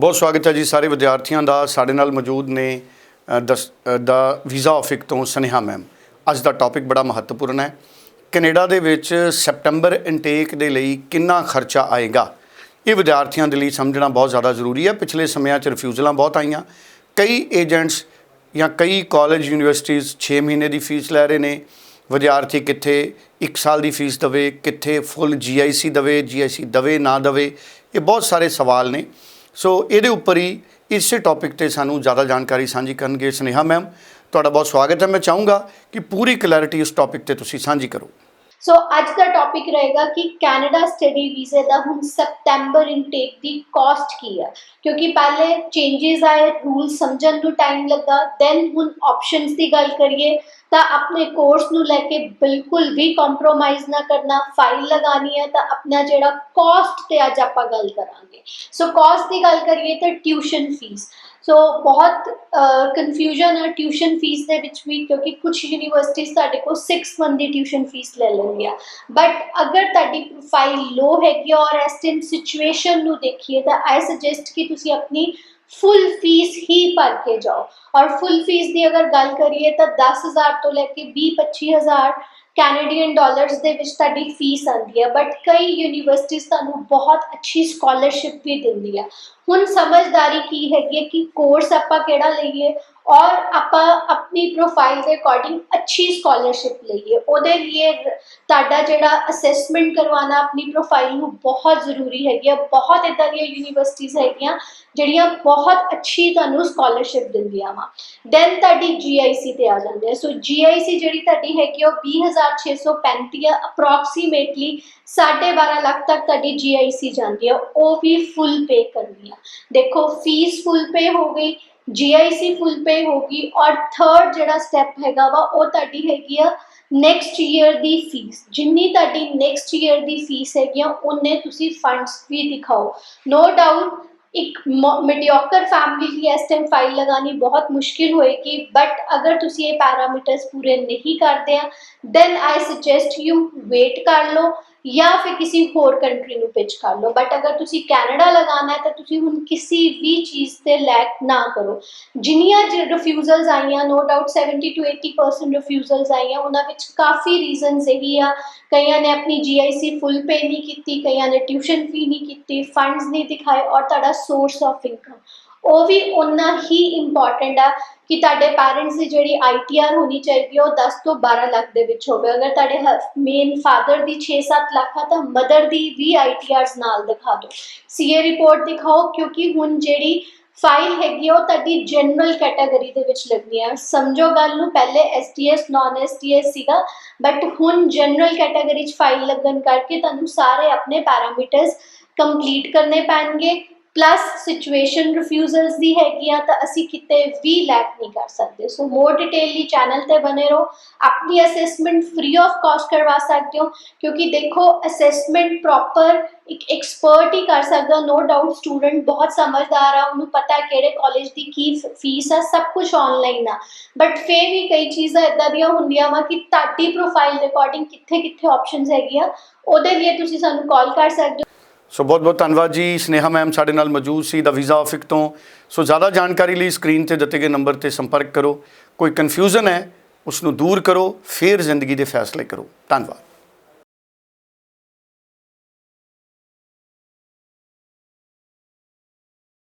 ਬਹੁਤ ਸਵਾਗਤ ਹੈ ਜੀ ਸਾਰੇ ਵਿਦਿਆਰਥੀਆਂ ਦਾ, ਸਾਡੇ ਨਾਲ ਮੌਜੂਦ ਨੇ ਦਸ- ਦਾ ਵੀਜ਼ਾ ਆਫਿਕ ਤੋਂ ਸਨੇਹਾ ਮੈਮ। ਅੱਜ ਦਾ ਟੌਪਿਕ ਬੜਾ ਮਹੱਤਵਪੂਰਨ ਹੈ। ਕੈਨੇਡਾ ਦੇ ਵਿੱਚ ਸੈਪਟੈਂਬਰ ਇਨਟੇਕ ਦੇ ਲਈ ਕਿੰਨਾ ਖਰਚਾ ਆਏਗਾ? ਇਹ ਵਿਦਿਆਰਥੀਆਂ ਦੇ ਲਈ ਸਮਝਣਾ ਬਹੁਤ ਜ਼ਿਆਦਾ ਜ਼ਰੂਰੀ ਹੈ। ਪਿਛਲੇ ਸਮਿਆਂ 'ਚ ਰਿਫਿਊਜ਼ਲਾਂ ਬਹੁਤ ਆਈਆਂ। ਕਈ ਏਜੰਟਸ ਜਾਂ ਕਈ ਕਾਲਜ ਯੂਨੀਵਰਸਿਟੀਆਂ 6 ਮਹੀਨੇ ਦੀ ਫੀਸ ਲੈ ਰਹੇ ਨੇ। ਵਿਦਿਆਰਥੀ ਕਿੱਥੇ 1 ਸਾਲ ਦੀ ਫੀਸ ਦਵੇ, ਕਿੱਥੇ ਫੁੱਲ ਜੀਆਈਸੀ ਦਵੇ ਜੀਆਈਸੀ ਦਵੇ, ਨਾ ਦਵੇ, ਇਹ ਬਹੁਤ ਸਾਰੇ ਸਵਾਲ ਨੇ। ਸੋ ਇਹਦੇ ਉੱਪਰ ਹੀ ਇਸੇ ਟੌਪਿਕ ਤੇ ਸਾਨੂੰ ਜ਼ਿਆਦਾ ਜਾਣਕਾਰੀ ਸਾਂਝੀ ਕਰਨਗੇ ਸਨੇਹਾ ਮੈਮ ਤੁਹਾਡਾ ਬਹੁਤ ਸਵਾਗਤ ਹੈ। ਮੈਂ ਚਾਹੂੰਗਾ ਕਿ ਪੂਰੀ ਕਲੈਰਿਟੀ ਇਸ ਟੌਪਿਕ ਤੇ ਤੁਸੀਂ ਸਾਂਝੀ ਕਰੋ। ਸੋ ਅੱਜ ਦਾ ਟੌਪਿਕ ਰਹੇਗਾ ਕਿ ਕੈਨੇਡਾ ਸਟੱਡੀ ਵੀਜ਼ੇ ਦਾ ਹੁਣ ਸਪਟੈਂਬਰ ਇਨਟੇਕ ਦੀ ਕਾਸਟ ਕੀ ਹੈ ਕਿਉਂਕਿ ਪਹਿਲੇ ਚੇਂजेस ਆਏ ਰੂਲ ਸਮਝਣ ਨੂੰ ਟਾਈਮ ਲੱਗਾ ਦੈਨ ਹੁਣ ਆਪਸ਼ਨਸ ਦੀ ਗੱਲ ਕਰੀਏ ਤਾਂ ਆਪਣੇ ਕੋਰਸ ਨੂੰ ਲੈ ਕੇ ਬਿਲਕੁਲ ਵੀ ਕੰਪਰੋਮਾਈਜ਼ ਨਾ ਕਰਨਾ ਫਾਈਲ ਲਗਾਣੀ ਹੈ ਤਾਂ ਆਪਣਾ ਜਿਹੜਾ ਕਾਸਟ ਤੇ ਅੱਜ ਆਪਾਂ ਗੱਲ ਕਰਾਂਗੇ। ਸੋ ਕਾਸਟ ਦੀ ਗੱਲ ਕਰੀਏ ਤਾਂ ਟਿਊਸ਼ਨ ਫੀਸ ਸੋ ਬਹੁਤ ਕਨਫਿਊਜ਼ਨ ਹੈ ਟਿਊਸ਼ਨ ਫੀਸ ਦੇ ਵਿੱਚ ਵੀ ਕਿਉਂਕਿ ਕੁਝ ਯੂਨੀਵਰਸਿਟੀਜ਼ ਤੁਹਾਡੇ ਕੋਲ 6 ਮੰਥ ਦੀ ਟਿਊਸ਼ਨ ਫੀਸ ਲੈ ਲੈਂਦੀਆਂ ਬਟ ਅਗਰ ਤੁਹਾਡੀ ਪ੍ਰੋਫਾਈਲ ਲੋ ਹੈਗੀ ਹੈ ਔਰ ਇਸ ਟਾਈਮ ਸਿਚੁਏਸ਼ਨ ਨੂੰ ਦੇਖੀਏ ਤਾਂ ਆਈ ਸੁਜੈਸਟ ਕਿ ਤੁਸੀਂ ਆਪਣੀ ਫੁੱਲ ਫੀਸ ਹੀ ਭਰ ਕੇ ਜਾਓ। ਔਰ ਫੁੱਲ ਫੀਸ ਦੀ ਅਗਰ ਗੱਲ ਕਰੀਏ ਤਾਂ 10000 ਤੋਂ ਲੈ ਕੇ 20 25000 ਕੈਨੇਡੀਅਨ ਡਾਲਰਸ ਦੇ ਵਿੱਚ ਤੁਹਾਡੀ ਫੀਸ ਆਉਂਦੀ ਹੈ। ਬਟ ਕਈ ਯੂਨੀਵਰਸਿਟੀਜ਼ ਤੁਹਾਨੂੰ ਬਹੁਤ ਅੱਛੀ ਸਕਾਲਰਸ਼ਿਪ ਵੀ ਦਿੰਦੀ ਆ ਹੁਣ ਸਮਝਦਾਰੀ ਕੀ ਹੈਗੀ ਹੈ ਕਿ ਕੋਰਸ ਆਪਾਂ ਕਿਹੜਾ ਲਈਏ? ਔਰ ਆਪਾਂ ਆਪਣੀ ਪ੍ਰੋਫਾਈਲ ਦੇ ਅਕੋਰਡਿੰਗ ਅੱਛੀ ਸਕਾਲਰਸ਼ਿਪ ਲਈਏ ਉਹਦੇ ਲਈ ਤੁਹਾਡਾ ਜਿਹੜਾ ਅਸੈਸਮੈਂਟ ਕਰਵਾਉਣਾ ਆਪਣੀ ਪ੍ਰੋਫਾਈਲ ਨੂੰ ਬਹੁਤ ਜ਼ਰੂਰੀ ਹੈਗੀ ਆ। ਬਹੁਤ ਇਦਾਂ ਦੀਆਂ ਯੂਨੀਵਰਸਿਟੀਜ਼ ਹੈਗੀਆਂ ਜਿਹੜੀਆਂ ਬਹੁਤ ਅੱਛੀ ਤੁਹਾਨੂੰ ਸਕਾਲਰਸ਼ਿਪ ਦਿੰਦੀਆਂ ਵਾ। ਦੈਨ ਤੁਹਾਡੀ GIC ਤੇ ਆ ਜਾਂਦੇ ਆ। ਸੋ GIC ਜਿਹੜੀ ਤੁਹਾਡੀ ਹੈਗੀ ਆ, ਉਹ 20635 ਆ ਅਪਰੋਕਸੀਮੇਟਲੀ 12.5 ਲੱਖ ਤੱਕ ਤੁਹਾਡੀ GIC ਜਾਂਦੀ ਆ। ਉਹ ਵੀ ਫੁੱਲ ਪੇ ਕਰਨੀ ਆ। ਦੇਖੋ ਫੀਸ ਫੁੱਲ ਪੇ ਹੋ ਗਈ। GIC ਫੁੱਲ ਪੇ ਹੋ ਗਈ ਔਰ ਥਰਡ ਜਿਹੜਾ ਸਟੈਪ ਹੈਗਾ ਵਾ, ਉਹ ਤੁਹਾਡੀ ਹੈਗੀ ਆ ਨੈਕਸਟ ਈਅਰ ਦੀ ਫੀਸ ਜਿੰਨੀ ਤੁਹਾਡੀ ਨੈਕਸਟ ਈਅਰ ਦੀ ਫੀਸ ਹੈਗੀ ਆ ਉਹਨੇ ਤੁਸੀਂ ਫੰਡਸ ਵੀ ਦਿਖਾਓ। ਨੋ ਡਾਊਟ ਇੱਕ ਮੀਡੀਓਕਰ ਫੈਮਿਲੀ ਲਈ ਇਸ ਟਾਈਮ ਫਾਈਲ ਲਗਾਣੀ ਬਹੁਤ ਮੁਸ਼ਕਿਲ ਹੋਏਗੀ ਬਟ ਅਗਰ ਤੁਸੀਂ ਇਹ ਪੈਰਾਮੀਟਰਸ ਪੂਰੇ ਨਹੀਂ ਕਰਦੇ ਆ then I suggest you wait ਕਰ ਲਓ। ਜਾਂ ਫਿਰ ਕਿਸੇ ਹੋਰ ਕੰਟਰੀ ਨੂੰ ਪਿਚ ਕਰ ਲਓ। ਬਟ ਅਗਰ ਤੁਸੀਂ ਕੈਨੇਡਾ ਲਗਾਉਣਾ ਹੈ, ਤਾਂ ਤੁਸੀਂ ਹੁਣ ਕਿਸੇ ਵੀ ਚੀਜ਼ ਤੇ ਲੈਕ ਨਾ ਕਰੋ। ਜਿੰਨੀਆਂ ਰਿਫਿਊਜ਼ਲਸ ਆਈਆਂ ਨੋ ਡਾਊਟ 70 ਟੂ 80% ਰਿਫਿਊਜ਼ਲਸ ਆਈਆਂ, ਉਹਨਾਂ ਵਿੱਚ ਕਾਫੀ ਰੀਜ਼ਨਸ ਇਹੀ ਆ। ਕਈਆਂ ਨੇ ਆਪਣੀ GIC ਫੁੱਲ ਪੇ ਨਹੀਂ ਕੀਤੀ, ਕਈਆਂ ਨੇ ਟਿਊਸ਼ਨ ਫੀ ਨਹੀਂ ਕੀਤੀ ਫੰਡਸ ਨਹੀਂ ਦਿਖਾਏ, ਔਰ ਤੁਹਾਡਾ ਸੋਰਸ ਆਫ ਇਨਕਮ ਉਹ ਵੀ ਉਨਾ ਹੀ ਇੰਪੋਰਟੈਂਟ ਆ ਕਿ ਤੁਹਾਡੇ ਪੈਰੈਂਟਸ ਦੀ ਜਿਹੜੀ ਆਈਟੀਆਰ ਹੋਣੀ ਚਾਹੀਦੀ ਹੈ ਉਹ 10 ਤੋਂ 12 ਲੱਖ ਦੇ ਵਿੱਚ ਹੋਵੇ। ਅਗਰ ਤੁਹਾਡੇ ਮੇਨ ਫਾਦਰ ਦੀ 6-7 ਲੱਖ ਆ ਤਾਂ ਮਦਰ ਦੀ ਵੀ ਆਈਟੀਆਰਸ ਨਾਲ ਦਿਖਾ ਦਿਓ। ਸੀਏ ਰਿਪੋਰਟ ਦਿਖਾਓ ਕਿਉਂਕਿ ਹੁਣ ਜਿਹੜੀ ਫਾਈਲ ਹੈਗੀ ਆ, ਉਹ ਤੁਹਾਡੀ ਜਨਰਲ ਕੈਟਾਗਰੀ ਦੇ ਵਿੱਚ ਲੱਗਣੀ ਹੈ ਸਮਝੋ ਗੱਲ ਨੂੰ ਪਹਿਲੇ ਐਸਟੀਐਸ ਨਾਨ ਐਸਟੀਐਸ ਸੀਗਾ ਬਟ ਹੁਣ ਜਨਰਲ ਕੈਟਾਗਰੀ 'ਚ ਫਾਈਲ ਲੱਗਣ ਕਰਕੇ ਤੁਹਾਨੂੰ ਸਾਰੇ ਆਪਣੇ ਪੈਰਾਮੀਟਰਸ ਕੰਪਲੀਟ ਕਰਨੇ ਪੈਣਗੇ। ਪਲੱਸ ਸਿਚੁਏਸ਼ਨ ਰਿਫਿਊਜ਼ਲਸ ਦੀ ਹੈਗੀ ਆ ਤਾਂ ਅਸੀਂ ਕਿਤੇ ਵੀ ਲੈਕ ਨਹੀਂ ਕਰ ਸਕਦੇ। ਸੋ ਮੋਰ ਡਿਟੇਲ ਡਿਟੇਲਲੀ ਚੈਨਲ ਤੇ ਬਨੇ ਰਹੋ। ਆਪਣੀ ਅਸੈਸਮੈਂਟ ਫ੍ਰੀ ਆਫ ਕਾਸਟ ਕਰਵਾ ਸਕਦੇ ਹੋ। ਕਿਉਂਕਿ ਦੇਖੋ ਅਸੈਸਮੈਂਟ ਪ੍ਰੋਪਰ ਇੱਕ ਐਕਸਪਰਟ ਹੀ ਕਰ ਸਕਦਾ। ਨੋ ਡਾਊਟ ਸਟੂਡੈਂਟ ਬਹੁਤ ਸਮਝਦਾਰ ਆ। ਉਹਨੂੰ ਪਤਾ ਕਿਹੜੇ ਕਾਲਜ ਦੀ ਕੀ ਫੀਸ ਆ, ਸਭ ਕੁਝ ਆਨਲਾਈਨ ਆ। ਬਟ ਫੇਰ ਵੀ ਕਈ ਚੀਜ਼ਾਂ ਇਦਾਂ ਦੀਆਂ ਹੁੰਦੀਆਂ ਵਾ ਕਿ ਤੁਹਾਡੀ ਪ੍ਰੋਫਾਈਲ ਦੇ ਅਕੋਰਡਿੰਗ ਕਿੱਥੇ ਕਿੱਥੇ ਆਪਸ਼ਨਸ ਹੈਗੀਆਂ, ਉਹਦੇ ਲਈ ਤੁਸੀਂ ਸਾਨੂੰ ਕਾਲ ਕਰ ਸਕਦੇ ਹੋ। ਸੋ ਬਹੁਤ ਬਹੁਤ ਧੰਨਵਾਦ ਜੀ। ਸਨੇਹਾ ਮੈਮ ਸਾਡੇ ਨਾਲ ਮੌਜੂਦ ਸੀ ਦਾ ਵੀਜ਼ਾ ਆਫਿਕ ਤੋਂ। ਸੋ ਜ਼ਿਆਦਾ ਜਾਣਕਾਰੀ ਲਈ ਸਕਰੀਨ ਤੇ ਦਿੱਤੇ ਗਏ ਨੰਬਰ ਤੇ ਸੰਪਰਕ ਕਰੋ। ਕੋਈ ਕਨਫਿਊਜ਼ਨ ਹੈ ਉਸ ਨੂੰ ਦੂਰ ਕਰੋ। ਫਿਰ ਜ਼ਿੰਦਗੀ ਦੇ ਫੈਸਲੇ ਕਰੋ। ਧੰਨਵਾਦ।